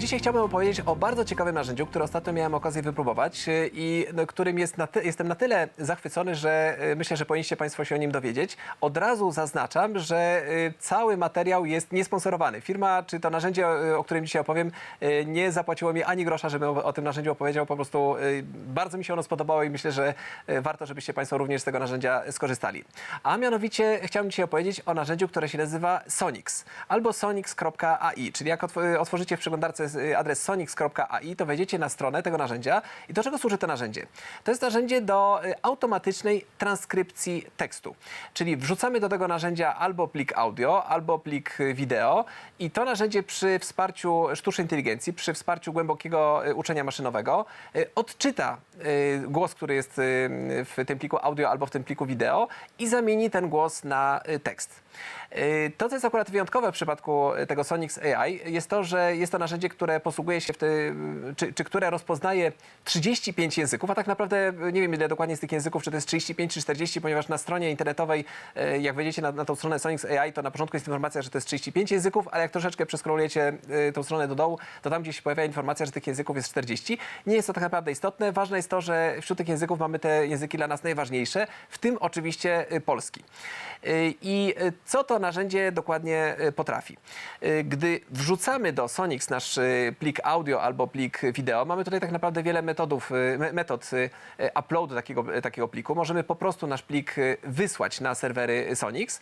Dzisiaj chciałbym opowiedzieć o bardzo ciekawym narzędziu, które ostatnio miałem okazję wypróbować y, i no, którym jest na jestem na tyle zachwycony, że y, myślę, że powinniście Państwo się o nim dowiedzieć. Od razu zaznaczam, że y, cały materiał jest niesponsorowany. Firma, czy to narzędzie, o którym dzisiaj opowiem, nie zapłaciło mi ani grosza, żebym o, tym narzędziu opowiedział. Po prostu bardzo mi się ono spodobało i myślę, że warto, żebyście Państwo również z tego narzędzia skorzystali. A mianowicie chciałbym dzisiaj opowiedzieć o narzędziu, które się nazywa Sonix albo sonix.ai, czyli jak otw- otworzycie w przeglądarce y, adres sonix.ai, to wejdziecie na stronę tego narzędzia. I do czego służy to narzędzie? To jest narzędzie do y, automatycznej transkrypcji tekstu. Czyli wrzucamy do tego narzędzia albo plik audio, albo plik y, wideo i to narzędzie przy wsparciu sztucznej inteligencji, przy wsparciu głębokiego uczenia maszynowego odczyta głos, który jest w tym pliku audio albo w tym pliku wideo i zamieni ten głos na tekst. Y, To, co jest akurat wyjątkowe w przypadku tego Sonix AI, jest to, że jest to narzędzie, które posługuje się w czy, czy które rozpoznaje 35 języków, a tak naprawdę y, nie wiem ile dokładnie z tych języków, czy to jest 35 czy 40, ponieważ na stronie internetowej, y, jak wejdziecie na, na tą stronę Sonix AI, to na początku jest informacja, że to jest 35 języków, ale jak troszeczkę przeskrolujecie tą stronę do dołu, to tam gdzieś się pojawia informacja, że tych języków jest 40. Nie jest to tak naprawdę istotne. Ważne jest to, że wśród tych języków mamy te języki dla nas najważniejsze, w tym oczywiście polski. I co to narzędzie dokładnie y, potrafi? Y, Gdy wrzucamy do Sonix nasz y, plik audio albo plik wideo, mamy tutaj tak naprawdę wiele metodów, me- metod uploadu takiego, takiego pliku. Możemy po prostu nasz plik wysłać na serwery Sonix,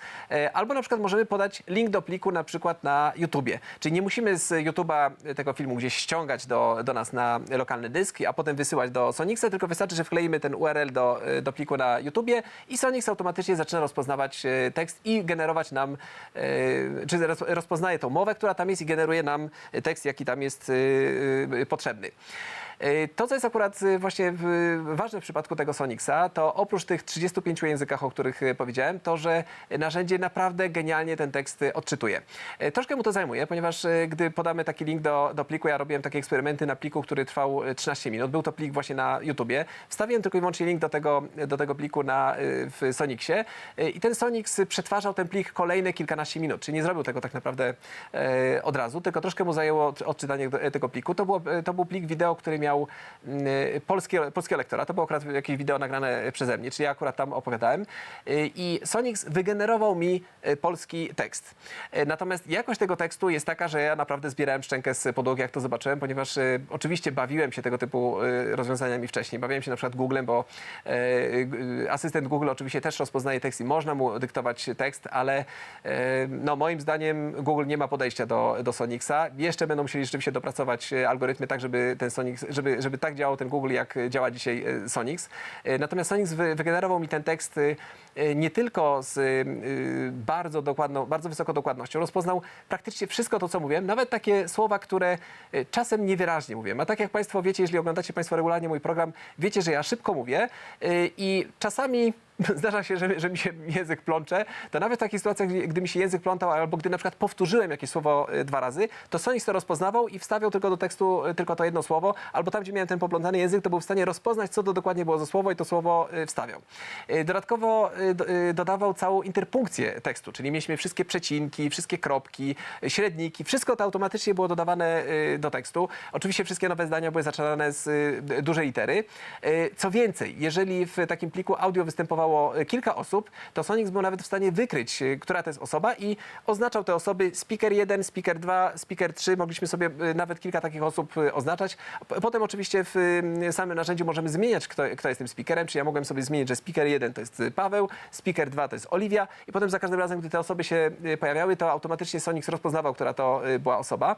albo na przykład możemy podać link do pliku na przykład na YouTubie. Czyli nie musimy z YouTube'a tego filmu gdzieś ściągać do, do nas na lokalny dysk, a potem wysyłać do Sonixa, tylko wystarczy, że wkleimy ten URL do, do pliku na YouTubie i Sonix automatycznie zaczyna rozpoznawać tekst i generować nam, e, czy roz- rozpoznaje tą mowę, która tam jest i generuje nam tekst, jaki tam jest e, e, potrzebny. E, To, co jest akurat e, właśnie ważne w przypadku tego Sonixa, to oprócz tych 35 językach, o których e, powiedziałem, to, że narzędzie naprawdę genialnie ten tekst odczytuje. Troszkę mu to zajmuje, ponieważ gdy podamy taki link do, do pliku, ja robiłem takie eksperymenty na pliku, który trwał e, 13 minut. Był to plik właśnie na YouTubie. Wstawiłem tylko i wyłącznie link do tego, do tego pliku na, w Sonixie i ten Sonix przetwarzał ten plik kolejne kilkanaście minut, czyli nie zrobił tego tak naprawdę od razu, tylko troszkę mu zajęło od- odczytanie tego pliku. To, było, to był plik wideo, który miał mm, polskie, polskiego lektora. To było akurat jakieś wideo nagrane przeze mnie, czyli ja akurat tam opowiadałem. Y, I Sonix wygenerował mi y, polski tekst. Y, Natomiast jakość tego tekstu jest taka, że ja naprawdę zbierałem szczękę z podłogi, jak to zobaczyłem, ponieważ oczywiście bawiłem się tego typu rozwiązaniami wcześniej. Bawiłem się na przykład Googlem, bo asystent Google oczywiście też rozpoznaje tekst i można mu dyktować tekst, ale no, moim zdaniem Google nie ma podejścia do, do Sonixa. Jeszcze będą musieli rzeczywiście dopracować algorytmy tak, żeby ten Sonix, żeby, żeby tak działał ten Google, jak działa dzisiaj y, Sonix. Y, Natomiast Sonix wy, wygenerował mi ten tekst y, nie tylko z bardzo dokładną, bardzo wysoką dokładnością, rozpoznał praktycznie wszystko to, co mówiłem, nawet takie słowa, które czasem niewyraźnie mówiłem. A tak jak Państwo wiecie, jeżeli oglądacie Państwo regularnie mój program, wiecie, że ja szybko mówię i czasami zdarza się, że, że mi się język plącze, to nawet w takich sytuacjach, gdy, mi się język plątał, albo gdy na przykład powtórzyłem jakieś słowo y, dwa razy, to Sonix to rozpoznawał i wstawiał tylko do tekstu y, tylko to jedno słowo, albo tam, gdzie miałem ten poplątany język, to był w stanie rozpoznać, co to dokładnie było za słowo i to słowo y, wstawiał. Dodatkowo do- dodawał całą interpunkcję tekstu, czyli mieliśmy wszystkie przecinki, wszystkie kropki, średniki, wszystko to automatycznie było dodawane do tekstu. Oczywiście wszystkie nowe zdania były zaczynane z dużej litery. Co więcej, jeżeli w takim pliku audio występowało y, kilka osób, to Sonix był nawet w stanie wykryć, y, która to jest osoba i oznaczał te osoby speaker 1, speaker 2, speaker 3. Mogliśmy sobie y, nawet kilka takich osób oznaczać. Potem oczywiście w y, samym narzędziu możemy zmieniać, kto, kto jest tym speakerem, czyli ja mogłem sobie zmienić, że speaker 1 to jest Paweł, speaker 2 to jest Oliwia i potem za każdym razem, gdy te osoby się pojawiały, to automatycznie Sonix rozpoznawał, która to była osoba.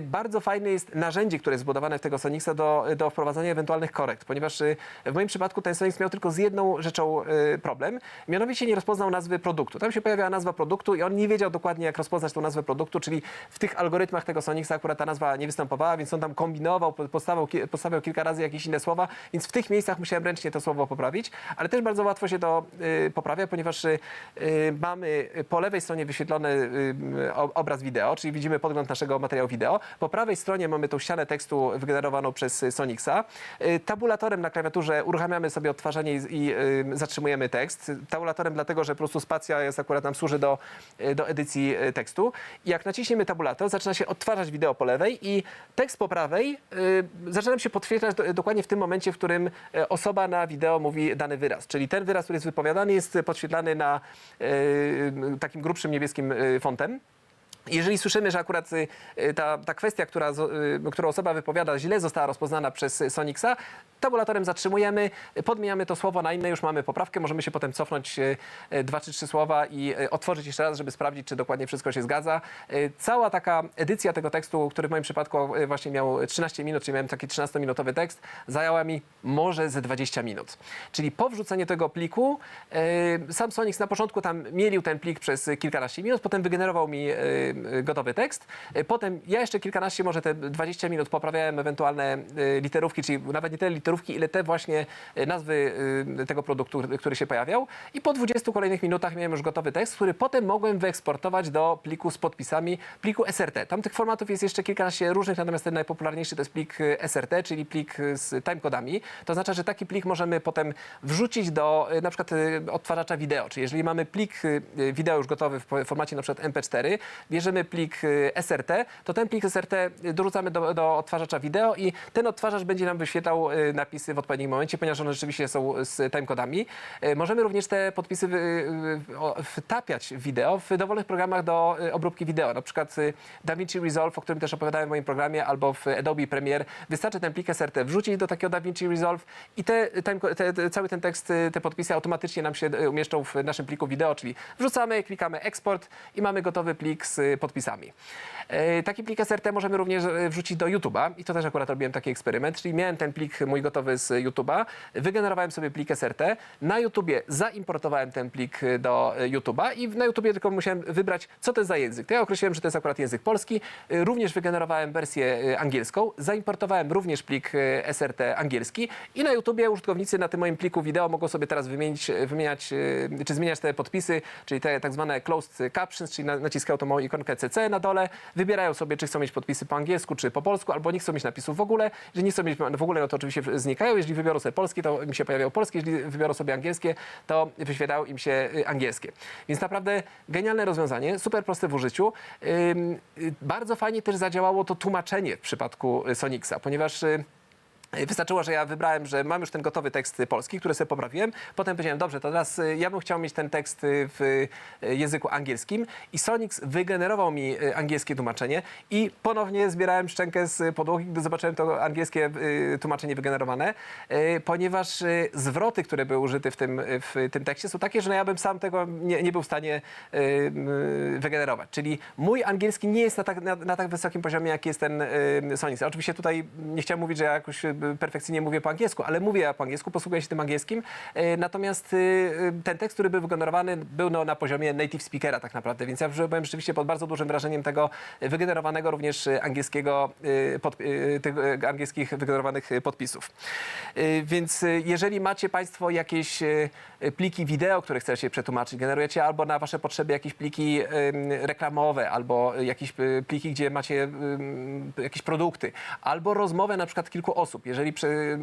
Bardzo fajne jest narzędzie, które jest zbudowane w tego Sonixa do, do wprowadzania ewentualnych korekt, ponieważ w moim przypadku ten Sonix miał tylko z jedną rzeczą y, problem, mianowicie nie rozpoznał nazwy produktu. Tam się pojawiała nazwa produktu i on nie wiedział dokładnie, jak rozpoznać tą nazwę produktu, czyli w tych algorytmach tego Sonixa akurat ta nazwa nie występowała, więc on tam kombinował, po- postawiał, ki- postawiał kilka razy jakieś inne słowa, więc w tych miejscach musiałem ręcznie to słowo poprawić, ale też bardzo łatwo się to y, poprawia, ponieważ y, mamy po lewej stronie wyświetlony obraz wideo, czyli widzimy podgląd naszego materiału wideo. Po prawej stronie mamy tą ścianę tekstu wygenerowaną przez Sonixa. Tabulatorem na klawiaturze uruchamiamy sobie odtwarzanie i, i zatrzymujemy tekst. Tabulatorem dlatego, że po prostu spacja jest akurat nam służy do, y, do edycji y, tekstu. Jak naciśniemy tabulator, zaczyna się odtwarzać wideo po lewej i tekst po prawej y, zaczyna się podświetlać do, dokładnie w tym momencie, w którym osoba na wideo mówi dany wyraz. Czyli ten wyraz, który jest wypowiadany, jest podświetlany na y, takim grubszym niebieskim fontem. Jeżeli słyszymy, że akurat y, y, ta, ta kwestia, która, y, którą osoba wypowiada, źle została rozpoznana przez Sonixa, tabulatorem zatrzymujemy, podmieniamy to słowo na inne, już mamy poprawkę, możemy się potem cofnąć dwa czy trzy słowa i otworzyć jeszcze raz, żeby sprawdzić, czy dokładnie wszystko się zgadza. Cała taka edycja tego tekstu, który w moim przypadku właśnie miał 13 minut, czyli miałem taki 13-minutowy tekst, zajęła mi może ze 20 minut. Czyli po wrzuceniu tego pliku, sam Sonix na początku tam mielił ten plik przez kilkanaście minut, potem wygenerował mi gotowy tekst. Y, Potem ja jeszcze kilkanaście, może te 20 minut poprawiałem ewentualne y, literówki, czyli nawet nie tyle literówki, ile te właśnie y, nazwy y, tego produktu, który się pojawiał. I po 20 kolejnych minutach miałem już gotowy tekst, który potem mogłem wyeksportować do pliku z podpisami, pliku SRT. Tam tych formatów jest jeszcze kilkanaście różnych, natomiast ten najpopularniejszy to jest plik y, SRT, czyli plik y, z timecodami. To oznacza, że taki plik możemy potem wrzucić do y, na przykład y, odtwarzacza wideo. Czyli jeżeli mamy plik y, y, wideo już gotowy w formacie na przykład MP4, bierzemy plik y, SRT, to ten plik SRT dorzucamy do, do odtwarzacza wideo i ten odtwarzacz będzie nam wyświetlał y, napisy w odpowiednim momencie, ponieważ one rzeczywiście są z timecodami. Y, Możemy również te podpisy wtapiać w wideo w dowolnych programach do obróbki wideo. Na przykład DaVinci Resolve, o którym też opowiadałem w moim programie, albo w Adobe Premiere. Wystarczy ten plik SRT wrzucić do takiego DaVinci Resolve i te, te, cały ten tekst, te podpisy automatycznie nam się umieszczą w naszym pliku wideo, czyli wrzucamy, klikamy eksport i mamy gotowy plik z podpisami. E, Taki plik SRT możemy również e, wrzucić do YouTube'a i to też akurat robiłem taki eksperyment, czyli miałem ten plik mój gotowy z YouTube'a, wygenerowałem sobie plik SRT, na YouTubie zaimportowałem ten plik do YouTube'a i na YouTubie tylko musiałem wybrać, co to jest za język. To ja określiłem, że to jest akurat język polski, również wygenerowałem wersję angielską, zaimportowałem również plik SRT angielski i na YouTubie użytkownicy na tym moim pliku wideo mogą sobie teraz wymienić, wymieniać, czy zmieniać te podpisy, czyli te tak zwane closed captions, czyli na- naciskają tą małą ikonkę CC na dole, wybierają sobie, czy chcą mieć podpisy po angielsku, czy po polsku, albo nie chcą mieć napisów w ogóle. Jeżeli nie chcą mieć w ogóle, no to oczywiście znikają. Jeżeli wybiorą sobie polskie, to mi się pojawiają polskie. Jeżeli wybiorą sobie angielskie, to wyświetlają im się y, angielskie. Więc naprawdę genialne rozwiązanie, super proste w użyciu. Y, Bardzo fajnie też zadziałało to tłumaczenie w przypadku y, Sonixa, ponieważ Wystarczyło, że ja wybrałem, że mam już ten gotowy tekst polski, który sobie poprawiłem. Potem powiedziałem, dobrze, to teraz y, ja bym chciał mieć ten tekst y, w y, języku angielskim i Sonix wygenerował mi angielskie tłumaczenie i ponownie zbierałem szczękę z podłogi, gdy zobaczyłem to angielskie tłumaczenie wygenerowane, ponieważ zwroty, które były użyte w tym, w tym tekście są takie, że no ja bym sam tego nie, nie był w stanie wygenerować. Czyli mój angielski nie jest na tak, na, na tak wysokim poziomie, jak jest ten Sonix. Oczywiście tutaj nie chciałem mówić, że ja jakoś perfekcyjnie mówię po angielsku, ale mówię po angielsku, posługuję się tym angielskim. Y, Natomiast y, y, ten tekst, który był wygenerowany, był no, na poziomie native speakera tak naprawdę, więc ja byłem rzeczywiście pod bardzo dużym wrażeniem tego wygenerowanego również y, angielskiego, y, pod, y, tych y, angielskich wygenerowanych y, podpisów. Y, Więc y, jeżeli macie Państwo jakieś y, pliki wideo, które chcecie przetłumaczyć, generujecie albo na Wasze potrzeby jakieś pliki reklamowe, albo jakieś y, pliki, gdzie macie jakieś produkty, albo rozmowę na przykład kilku osób. Jeżeli przy,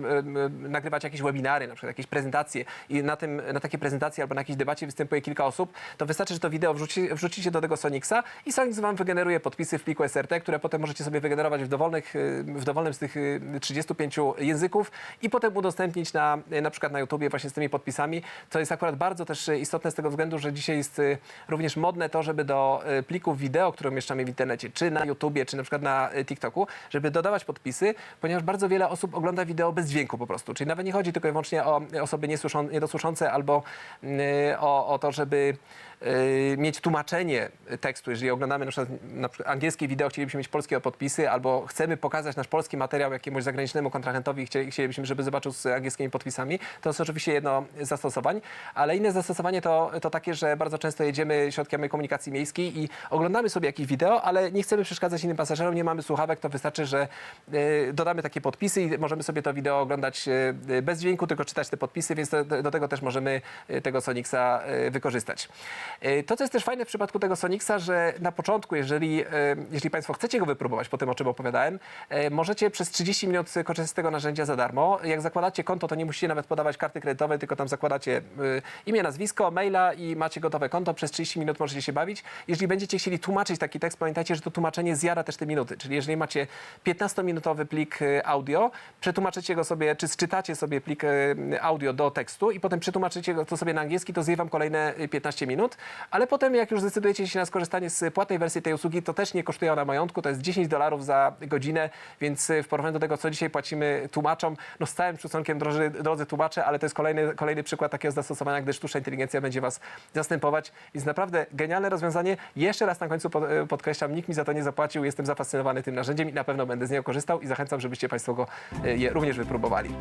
nagrywacie jakieś webinary, na przykład jakieś prezentacje i na, tym, na takie prezentacje albo na jakiejś debacie występuje kilka osób, to wystarczy, że to wideo wrzuci, wrzucicie do tego Sonixa i Sonix Wam wygeneruje podpisy w pliku SRT, które potem możecie sobie wygenerować w, dowolnych, y, w dowolnym z tych y, 35 języków i potem udostępnić na, na przykład na YouTubie właśnie z tymi podpisami. To jest akurat bardzo też y, istotne z tego względu, że dzisiaj jest y, również modne to, żeby do y, plików wideo, które umieszczamy w internecie, czy na YouTubie, czy na przykład na y, TikToku, żeby dodawać podpisy, ponieważ bardzo wiele osób ogląda wideo bez dźwięku po prostu. Czyli nawet nie chodzi tylko i wyłącznie o osoby niedosłyszące albo y, o, o to, żeby mieć tłumaczenie tekstu. Jeżeli oglądamy na przykład, na przykład angielskie wideo, chcielibyśmy mieć polskie podpisy, albo chcemy pokazać nasz polski materiał jakiemuś zagranicznemu kontrahentowi i chcieli- chcielibyśmy, żeby zobaczył z angielskimi podpisami, to jest oczywiście jedno z zastosowań, ale inne zastosowanie to, to takie, że bardzo często jedziemy środkami komunikacji miejskiej i oglądamy sobie jakieś wideo, ale nie chcemy przeszkadzać innym pasażerom, nie mamy słuchawek, to wystarczy, że y, dodamy takie podpisy i możemy sobie to wideo oglądać e, bez dźwięku, tylko czytać te podpisy, więc do, do tego też możemy tego Sonixa wykorzystać. E, To, co jest też fajne w przypadku tego Sonixa, że na początku, jeżeli, e, jeżeli Państwo chcecie go wypróbować po tym, o czym opowiadałem, e, możecie przez 30 minut korzystać z tego narzędzia za darmo. Jak zakładacie konto, to nie musicie nawet podawać karty kredytowej, tylko tam zakładacie imię, nazwisko, maila i macie gotowe konto. Przez 30 minut możecie się bawić. Jeżeli będziecie chcieli tłumaczyć taki tekst, pamiętajcie, że to tłumaczenie zjada też te minuty. Czyli jeżeli macie 15-minutowy plik audio, przetłumaczycie go sobie, czy sczytacie sobie plik audio do tekstu i potem przetłumaczycie go to sobie na angielski, to zje wam kolejne e, 15 minut, ale potem jak już zdecydujecie się na skorzystanie z płatnej wersji tej usługi, to też nie kosztuje ona majątku, to jest 10 dolarów za godzinę, więc e, w porównaniu do tego, co dzisiaj płacimy tłumaczom, no z całym szacunkiem, drodzy, drodzy tłumacze, ale to jest kolejny, kolejny przykład takiego zastosowania, gdy sztuczna inteligencja będzie was zastępować. Więc naprawdę genialne rozwiązanie. Jeszcze raz na końcu e, podkreślam, nikt mi za to nie zapłacił, jestem zafascynowany tym narzędziem i na pewno będę z niego korzystał i zachęcam, żebyście Państwo go e, je również wypróbowali.